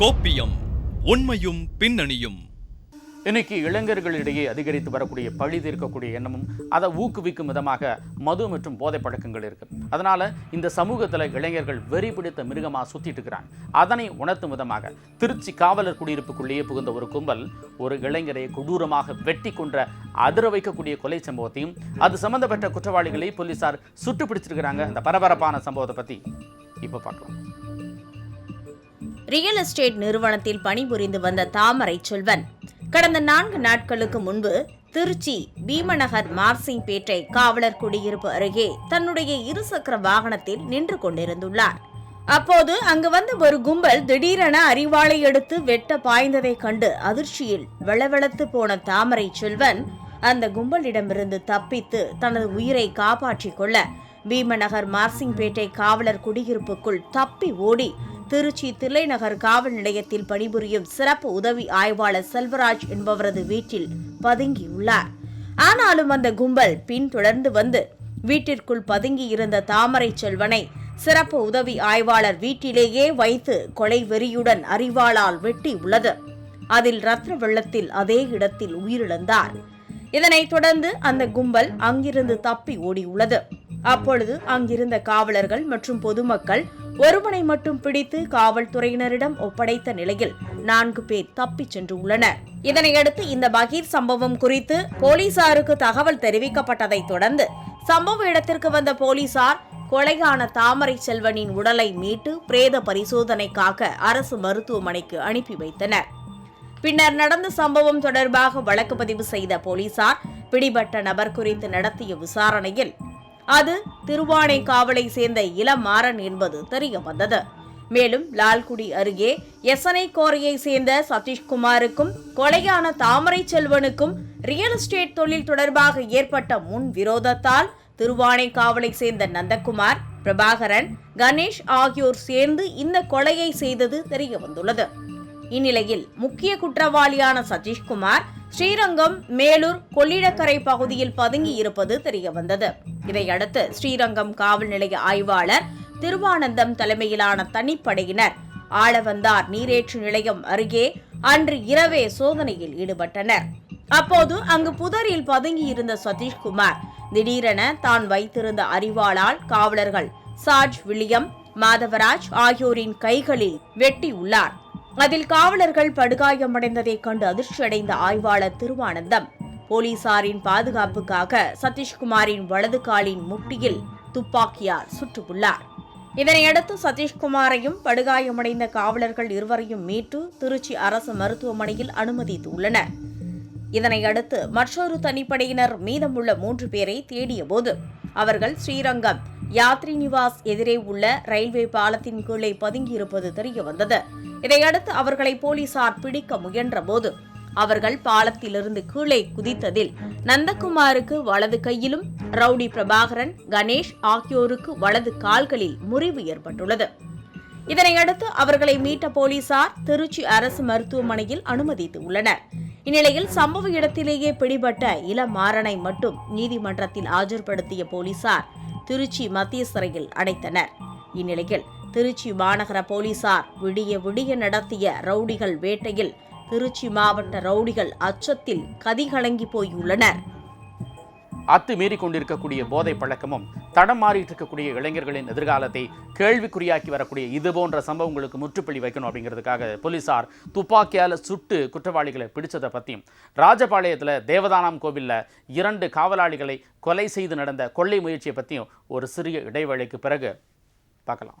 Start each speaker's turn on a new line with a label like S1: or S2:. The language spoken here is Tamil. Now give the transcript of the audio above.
S1: கோப்பியம் உண்மையும் பின்னணியும்.
S2: இன்னைக்கு இளைஞர்களிடையே அதிகரித்து வரக்கூடிய பழி தீர்க்கக்கூடிய எண்ணமும் அதை ஊக்குவிக்கும் விதமாக மது மற்றும் போதை பழக்கங்கள் இருக்கு. அதனால இந்த சமூகத்தில் இளைஞர்கள் வெறி பிடித்த மிருகமாக சுத்திட்டு இருக்கிறாங்க. அதனை உணர்த்தும் விதமாக திருச்சி காவலர் குடியிருப்புக்குள்ளேயே புகுந்த ஒரு கும்பல் ஒரு இளைஞரை கொடூரமாக வெட்டி கொன்ற அதிர வைக்கக்கூடிய கொலை சம்பவத்தையும் அது சம்பந்தப்பட்ட குற்றவாளிகளை போலீசார் சுட்டு பிடிச்சிருக்கிறாங்க அந்த பரபரப்பான சம்பவத்தை பத்தி இப்போ பார்க்கலாம்.
S3: ரியல் எஸ்டேட் நிறுவனத்தில் பணிபுரிந்து வந்த தாமரை செல்வன் கடந்த நான்கு நாட்களுக்கு முன்பு திருச்சி பீமநகர் மார்சிங் பேட்டை காவலர் குடியிருப்பு அருகே தன்னுடைய இருசக்கர வாகனத்தில் நின்று கொண்டிருந்துள்ளார். அப்போது அங்கு வந்த ஒரு கும்பல் திடீரென அறிவாளை எடுத்து வெட்ட பாய்ந்ததைக் கண்டு அதிர்ச்சியில் வெளவெளத்து போன தாமரை செல்வன் அந்த கும்பலிடமிருந்து தப்பித்து தனது உயிரை காப்பாற்றிக் கொள்ள பீமநகர் மார்சிங்பேட்டை காவலர் குடியிருப்புக்குள் தப்பி ஓடி திருச்சி தில்லைநகர் காவல் நிலையத்தில் பணிபுரியும் சிறப்பு உதவி ஆய்வாளர் செல்வராஜ் என்பவரது வீட்டில் பதுங்கியுள்ளார். ஆனாலும் அந்த கும்பல் பின்தொடர்ந்து வந்து வீட்டிற்குள் பதுங்கியிருந்த தாமரை செல்வனை சிறப்பு உதவி ஆய்வாளர் வீட்டிலேயே வைத்து கொலை வெறியுடன் அறிவாளால் வெட்டி உள்ளது. அதில் ரத்ன வெள்ளத்தில் அதே இடத்தில் உயிரிழந்தார். இதனைத் தொடர்ந்து அந்த கும்பல் அங்கிருந்து தப்பி ஓடியுள்ளது. அப்பொழுது அங்கிருந்த காவலர்கள் மற்றும் பொதுமக்கள் ஒருவனை மட்டும் பிடித்து காவல்துறையினரிடம் ஒப்படைத்த நிலையில் நான்கு பேர் தப்பிச் சென்றுள்ளனர். இதனையடுத்து இந்த பகீர் சம்பவம் குறித்து போலீசாருக்கு தகவல் தெரிவிக்கப்பட்டதைத் தொடர்ந்து சம்பவ இடத்திற்கு வந்த போலீசார் கொலையான தாமரை செல்வனின் உடலை மீட்டு பிரேத பரிசோதனைக்காக அரசு மருத்துவமனைக்கு அனுப்பி வைத்தனர். பின்னர் நடந்த சம்பவம் தொடர்பாக வழக்கு பதிவு செய்த போலீசார் பிடிபட்ட நபர் குறித்து நடத்திய விசாரணையில் அது திருவானை காவலை சேர்ந்த இளமாறன் என்பது தெரிய வந்தது மேலும் லால்குடி அருகே எசனை கோரையை சேர்ந்த சதீஷ்குமாருக்கும் கொலையான தாமரை செல்வனுக்கும் ரியல் எஸ்டேட் தொழில் தொடர்பாக ஏற்பட்ட முன் விரோதத்தால் திருவானை காவலை சேர்ந்த நந்தகுமார் பிரபாகரன் கணேஷ் ஆகியோர் சேர்ந்து இந்த கொலையை செய்தது தெரிய வந்துள்ளது இந்நிலையில் முக்கிய குற்றவாளியான சதீஷ்குமார் ஸ்ரீரங்கம் மேலூர் கொள்ளிடக்கரை பகுதியில் பதுங்கி இருப்பது தெரியவந்தது. இதையடுத்து ஸ்ரீரங்கம் காவல் நிலைய ஆய்வாளர் திருவானந்தம் தலைமையிலான தனிப்படையினர் ஆளவந்தார் நீரேற்று நிலையம் அருகே அன்று இரவே சோதனையில் ஈடுபட்டனர். அப்போது அங்கு புதரில் பதுங்கியிருந்த சதீஷ்குமார் திடீரென தான் வைத்திருந்த அறிவாளால் காவலர்கள் சார்ஜ் வில்லியம் மாதவராஜ் ஆகியோரின் கைகளில் வெட்டியுள்ளார். அதில் காவலர்கள் படுகாயமடைந்ததைக் கண்டு அதிர்ச்சியடைந்த ஆய்வாளர் திருவானந்தம். போலீசாரின் பாதுகாப்புக்காக சதீஷ்குமாரின் வலது காலின் முட்டியில் துப்பாக்கியால் சுட்டுள்ளார். இதனையடுத்து சதீஷ்குமாரையும் படுகாயமடைந்த காவலர்கள் இருவரையும் மீட்டு திருச்சி அரசு மருத்துவமனையில் அனுமதித்துள்ளனர். இதனையடுத்து மற்றொரு தனிப்படையினர் மீதமுள்ள மூன்று பேரை தேடியபோது அவர்கள் ஸ்ரீரங்கம் யாத்ரி நிவாஸ் எதிரே உள்ள ரயில்வே பாலத்தின் கீழே பதுங்கியிருப்பது தெரியவந்தது. இதையடுத்து அவர்களை போலீசார் பிடிக்க முயன்றபோது அவர்கள் பாலத்திலிருந்து கீழே குதித்ததில் நந்தகுமாருக்கு வலது கையிலும் ரவுடி பிரபாகரன் கணேஷ் ஆகியோருக்கு வலது கால்களில் முறிவு ஏற்பட்டுள்ளது. இதனையடுத்து அவர்களை மீட்ட போலீசார் திருச்சி அரசு மருத்துவமனையில் அனுமதித்து உள்ளனர். இந்நிலையில் சம்பவ இடத்திலேயே பிடிபட்ட இளமாறனை மட்டும் நீதிமன்றத்தில் ஆஜர்படுத்திய போலீசார் திருச்சி மத்திய சிறையில் அடைத்தனர். இந்நிலையில் திருச்சி மாநகர போலீசார் விடிய விடிய நடத்திய ரவுடிகள் வேட்டையில் திருச்சி மாவட்ட ரவுடிகள் அச்சத்தில் கதிகலங்கி போயுள்ளனர்.
S2: அத்துமீறி கொண்டிருக்கக்கூடிய போதை பழக்கமும் தடம் மாறிட்டு இருக்கக்கூடிய இளைஞர்களின் எதிர்காலத்தை கேள்விக்குறியாக்கி வரக்கூடிய இது போன்ற சம்பவங்களுக்கு முற்றுப்புள்ளி வைக்கணும் அப்படிங்கிறதுக்காக போலீசார் துப்பாக்கியால் சுட்டு குற்றவாளிகளை பிடிச்சதை பற்றியும் ராஜபாளையத்தில் தேவதானாம் கோவிலில் இரண்டு காவலாளிகளை கொலை செய்து நடந்த கொள்ளை முயற்சியை பற்றியும் ஒரு சிறிய இடைவேளைக்கு பிறகு பார்க்கலாம்.